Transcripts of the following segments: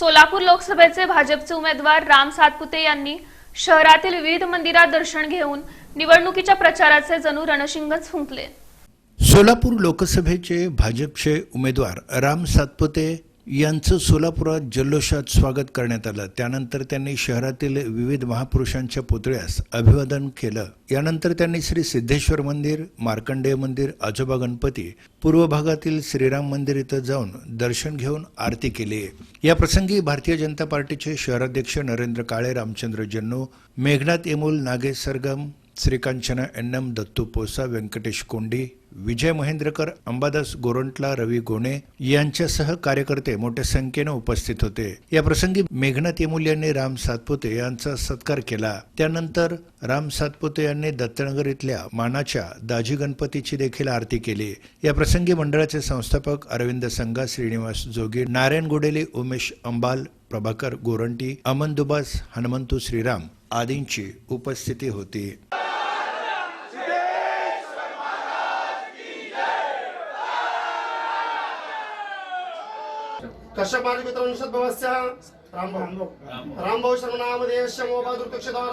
सोलापूर लोकसभेचे भाजपचे उमेदवार राम सातपुते यांनी शहरातील विविध मंदिरात दर्शन घेऊन निवडणुकीच्या प्रचाराचे जणू रणशिंगच फुंकले. सोलापूर लोकसभेचे भाजपचे उमेदवार राम सातपुते यांचं सोलापुरात जल्लोषात स्वागत करण्यात आलं. त्यानंतर त्यांनी शहरातील विविध महापुरुषांच्या पुतळ्यास अभिवादन केलं. यानंतर त्यांनी श्री सिद्धेश्वर मंदिर मार्कंडेय मंदिर आजोबा गणपती पूर्व भागातील श्रीराम मंदिर इथं जाऊन दर्शन घेऊन आरती केली. या प्रसंगी भारतीय जनता पार्टीचे शहराध्यक्ष नरेंद्र काळे रामचंद्र जन्नू मेघनाथ येमूल नागेश सरगम श्रीकांचना एन एम दत्तू पोसा व्यंकटेश कोंडी विजय महेंद्रकर अंबादास गोरंटला रवी गोणे यांच्यासह कार्यकर्ते मोठ्या संख्येनं उपस्थित होते. या प्रसंगी मेघनाथ येमुल यांनी राम सातपुते यांचा सत्कार केला. त्यानंतर राम सातपुते यांनी दत्तनगर इथल्या मानाच्या दाजी गणपतीची देखील आरती केली. या प्रसंगी मंडळाचे संस्थापक अरविंद संगा श्रीनिवास जोगी नारायण गोडेले उमेश अंबाल प्रभाकर गोरंटी अमन दुबास हनुमंतू श्रीराम आदींची उपस्थिती होती. कश्यप माझे मित्र निषद भवस्य? रामभाऊ. रामभाऊ. शर्मनामध्ये शमो बहादुर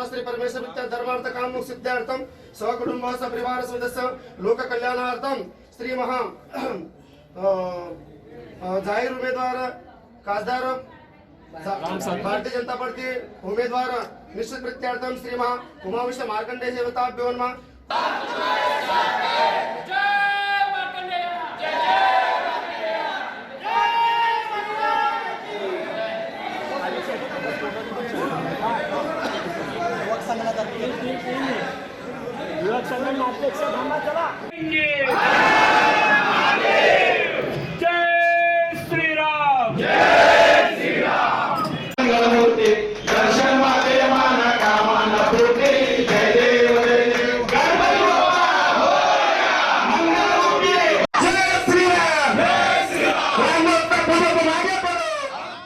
श्री परमेश्वर विद्या धर्मार्थ काम सिद्धार्थम सहकुटुंब सपरिवार सदस्य लोक कल्याणार्थम श्री महा अं, अं, जाहीर उमेदवार खासदार भारतीय जनता पार्टी उमेदवार निश्चित प्रत्यार्थम श्री महा मार्कंडे सदन अध्यक्ष थांबा चला. जय श्रीराम जय